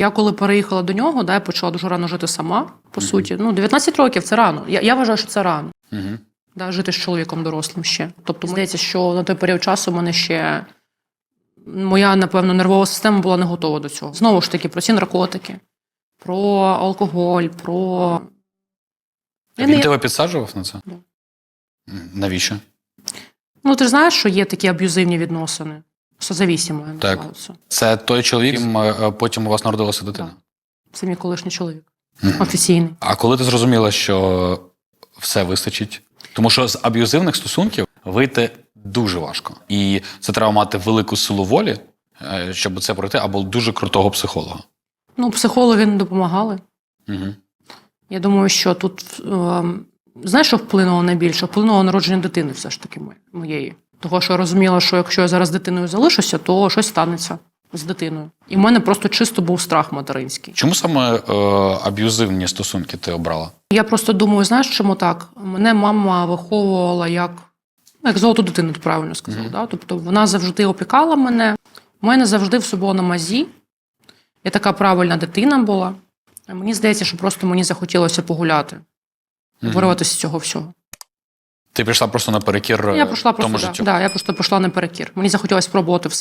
Я коли переїхала до нього, да, я почала дуже рано жити сама, по суті. Ну, 19 років це рано. Я, я вважаю, що це рано. Угу. Да, жити з чоловіком дорослим ще. Тобто, мені здається, що на той період часу в мене ще моя, напевно, нервова система була не готова до цього. Знову ж таки, про ці наркотики, про алкоголь, про. Я Він не- тебе підсаджував на це? Да. Навіщо? Ну, ти ж знаєш, що є такі аб'юзивні відносини. Созавісімо, я Так. називаю це. Той чоловік, яким, е, е, потім у вас народилася дитина. Так. Це мій колишній чоловік. Офіційний. А коли ти зрозуміла, що все вистачить? Тому що з аб'юзивних стосунків вийти дуже важко. І це треба мати велику силу волі, е, щоб це пройти, або дуже крутого психолога. Ну, психологи не допомагали. Угу. Я думаю, що тут е, знаєш, що вплинуло найбільше? Вплинуло народження дитини, все ж таки, моє- моєї. Того, що я розуміла, що якщо я зараз дитиною залишуся, то щось станеться з дитиною. І в мене просто чисто був страх материнський. Чому саме е, аб'юзивні стосунки ти обрала? Я просто думаю, знаєш, чому так? Мене мама виховувала як, ну, як золоту дитину, ти правильно сказав. Мгм. Да? Тобто вона завжди опікала мене. У мене завжди все було на мазі. Я така правильна дитина була. Мені здається, що просто мені захотілося погуляти, Мгм. вирватися з цього всього. Ти пішла просто наперекір перекір. Я пішла тому просто да, життю. да, я просто пішла наперекір. Мені захотілося спробувати все.